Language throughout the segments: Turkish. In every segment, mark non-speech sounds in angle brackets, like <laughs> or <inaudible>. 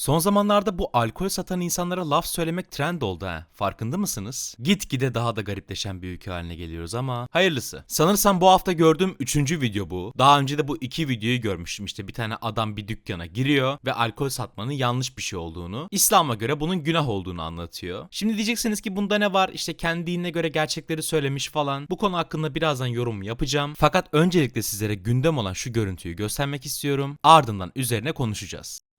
Son zamanlarda bu alkol satan insanlara laf söylemek trend oldu ha. Farkında mısınız? Gitgide daha da garipleşen bir ülke haline geliyoruz ama hayırlısı. Sanırsam bu hafta gördüğüm üçüncü video bu. Daha önce de bu iki videoyu görmüştüm. İşte bir tane adam bir dükkana giriyor ve alkol satmanın yanlış bir şey olduğunu, İslam'a göre bunun günah olduğunu anlatıyor. Şimdi diyeceksiniz ki bunda ne var? İşte kendi dinine göre gerçekleri söylemiş falan. Bu konu hakkında birazdan yorum yapacağım. Fakat öncelikle sizlere gündem olan şu görüntüyü göstermek istiyorum. Ardından üzerine konuşacağız.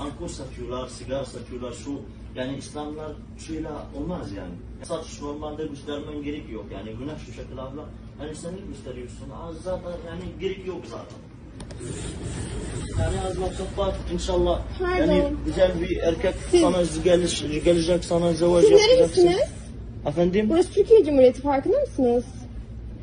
Alkol satıyorlar, sigara satıyorlar, şu yani İslamlar şöyle olmaz yani. Satış normalde göstermen gerek yok yani günah şu şekilde abla. Yani sen ne gösteriyorsun? Az zaten yani gerek yok zaten. Yani ağzına kapat inşallah. Yani güzel bir erkek Siz- sana gelecek, gelecek sana zevaç Siz yapacaksın. Efendim? Burası Türkiye Cumhuriyeti farkında mısınız?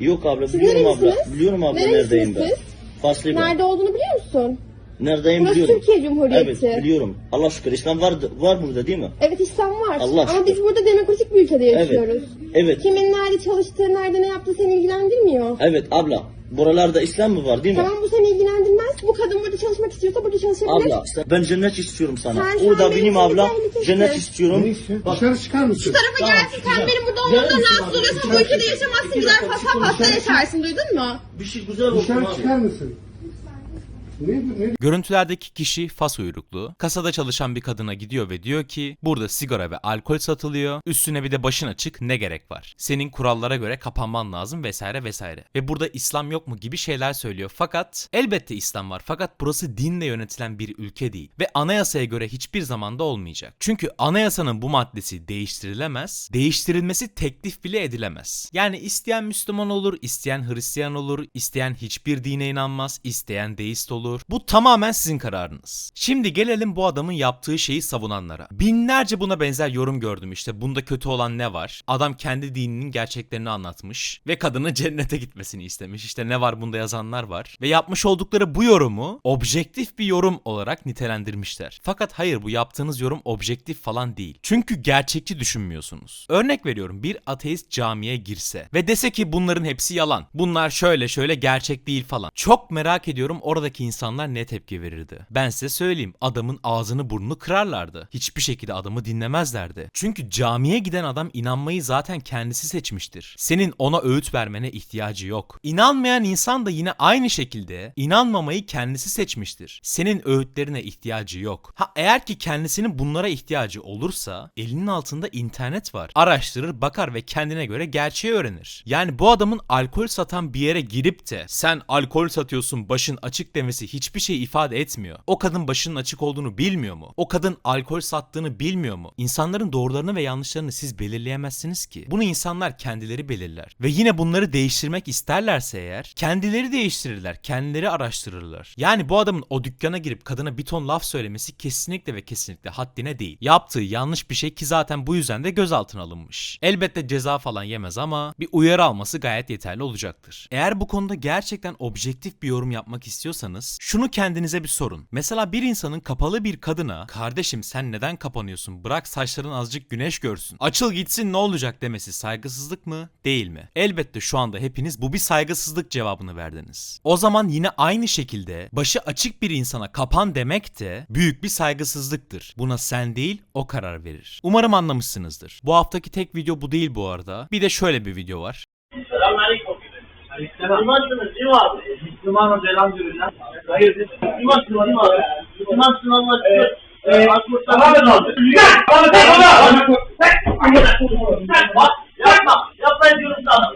Yok abla Siz biliyorum abla. Biliyorum abla neredeyim ben. siz? Faslı ben. Nerede olduğunu biliyor musun? Neredeyim Burası biliyorum. Türkiye Cumhuriyeti. Evet biliyorum. Allah şükür İslam var, var burada değil mi? Evet İslam var. Allah Ama şükür. biz burada demokratik bir ülkede yaşıyoruz. Evet. Evet. Kimin nerede çalıştığı, nerede ne yaptığı seni ilgilendirmiyor. Evet abla. Buralarda İslam mı var değil mi? Tamam bu seni ilgilendirmez. Bu kadın burada çalışmak istiyorsa burada çalışabilir. Abla ben cennet istiyorum sana. Sen- Orada benim abla cennet istiyorum. Ne istiyorsun? Bak, Dışarı çıkar mısın? Şu tarafa Tamam, gelsin sen güzel. benim burada olmamdan rahatsız abi? oluyorsun. Bu ülkede yaşamazsın. Gider hasta dışarı yaşarsın duydun mu? bir şey güzel olsun Dışarı çıkar mısın? Görüntülerdeki kişi fas uyruklu. Kasada çalışan bir kadına gidiyor ve diyor ki burada sigara ve alkol satılıyor. Üstüne bir de başın açık ne gerek var? Senin kurallara göre kapanman lazım vesaire vesaire. Ve burada İslam yok mu gibi şeyler söylüyor. Fakat elbette İslam var. Fakat burası dinle yönetilen bir ülke değil. Ve anayasaya göre hiçbir zamanda olmayacak. Çünkü anayasanın bu maddesi değiştirilemez. Değiştirilmesi teklif bile edilemez. Yani isteyen Müslüman olur, isteyen Hristiyan olur, isteyen hiçbir dine inanmaz, isteyen deist olur. Bu tamamen sizin kararınız. Şimdi gelelim bu adamın yaptığı şeyi savunanlara. Binlerce buna benzer yorum gördüm işte. Bunda kötü olan ne var? Adam kendi dininin gerçeklerini anlatmış ve kadının <laughs> cennete gitmesini istemiş. İşte ne var bunda yazanlar var. Ve yapmış oldukları bu yorumu objektif bir yorum olarak nitelendirmişler. Fakat hayır bu yaptığınız yorum objektif falan değil. Çünkü gerçekçi düşünmüyorsunuz. Örnek veriyorum bir ateist camiye girse ve dese ki bunların hepsi yalan. Bunlar şöyle şöyle gerçek değil falan. Çok merak ediyorum oradaki insanlar ne tepki verirdi. Ben size söyleyeyim adamın ağzını burnunu kırarlardı. Hiçbir şekilde adamı dinlemezlerdi. Çünkü camiye giden adam inanmayı zaten kendisi seçmiştir. Senin ona öğüt vermene ihtiyacı yok. İnanmayan insan da yine aynı şekilde inanmamayı kendisi seçmiştir. Senin öğütlerine ihtiyacı yok. Ha eğer ki kendisinin bunlara ihtiyacı olursa elinin altında internet var. Araştırır, bakar ve kendine göre gerçeği öğrenir. Yani bu adamın alkol satan bir yere girip de sen alkol satıyorsun başın açık demesi hiçbir şey ifade etmiyor. O kadın başının açık olduğunu bilmiyor mu? O kadın alkol sattığını bilmiyor mu? İnsanların doğrularını ve yanlışlarını siz belirleyemezsiniz ki. Bunu insanlar kendileri belirler. Ve yine bunları değiştirmek isterlerse eğer kendileri değiştirirler, kendileri araştırırlar. Yani bu adamın o dükkana girip kadına bir ton laf söylemesi kesinlikle ve kesinlikle haddine değil. Yaptığı yanlış bir şey ki zaten bu yüzden de gözaltına alınmış. Elbette ceza falan yemez ama bir uyarı alması gayet yeterli olacaktır. Eğer bu konuda gerçekten objektif bir yorum yapmak istiyorsanız şunu kendinize bir sorun. Mesela bir insanın kapalı bir kadına kardeşim sen neden kapanıyorsun bırak saçların azıcık güneş görsün. Açıl gitsin ne olacak demesi saygısızlık mı değil mi? Elbette şu anda hepiniz bu bir saygısızlık cevabını verdiniz. O zaman yine aynı şekilde başı açık bir insana kapan demek de büyük bir saygısızlıktır. Buna sen değil o karar verir. Umarım anlamışsınızdır. Bu haftaki tek video bu değil bu arada. Bir de şöyle bir video var. Selamünaleyküm. Aleykümselam. Müslümansınız değil mi abi? Müslümanız elhamdülillah. Hayırdır? Allah şükür. Ee, Ee, Alkol Tamam mı satıyorsun. lan? Bana sen bana! Bak yapma. Yapmayın diyorum sana.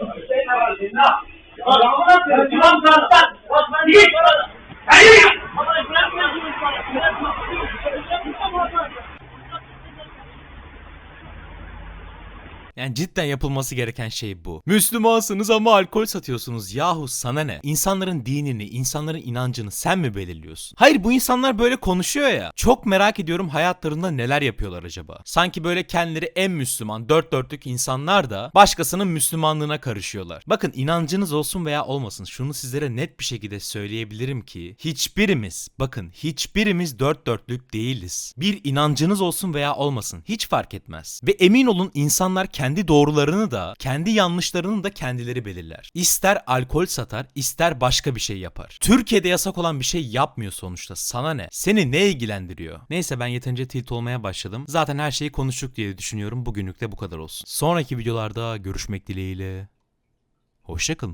Bak, Tamam sana. Bak ben diyorum sana. Hayır! Ama bırakmıyorsunuz bana. Bırakmıyorsunuz. Yani cidden yapılması gereken şey bu. Müslümansınız ama alkol satıyorsunuz. Yahu sana ne? İnsanların dinini, insanların inancını sen mi belirliyorsun? Hayır bu insanlar böyle konuşuyor ya. Çok merak ediyorum hayatlarında neler yapıyorlar acaba? Sanki böyle kendileri en Müslüman, dört dörtlük insanlar da başkasının Müslümanlığına karışıyorlar. Bakın inancınız olsun veya olmasın şunu sizlere net bir şekilde söyleyebilirim ki hiçbirimiz, bakın hiçbirimiz dört dörtlük değiliz. Bir inancınız olsun veya olmasın hiç fark etmez. Ve emin olun insanlar kendi doğrularını da, kendi yanlışlarını da kendileri belirler. İster alkol satar, ister başka bir şey yapar. Türkiye'de yasak olan bir şey yapmıyor sonuçta. Sana ne? Seni ne ilgilendiriyor? Neyse ben yeterince tilt olmaya başladım. Zaten her şeyi konuştuk diye düşünüyorum. Bugünlük de bu kadar olsun. Sonraki videolarda görüşmek dileğiyle. Hoşçakalın.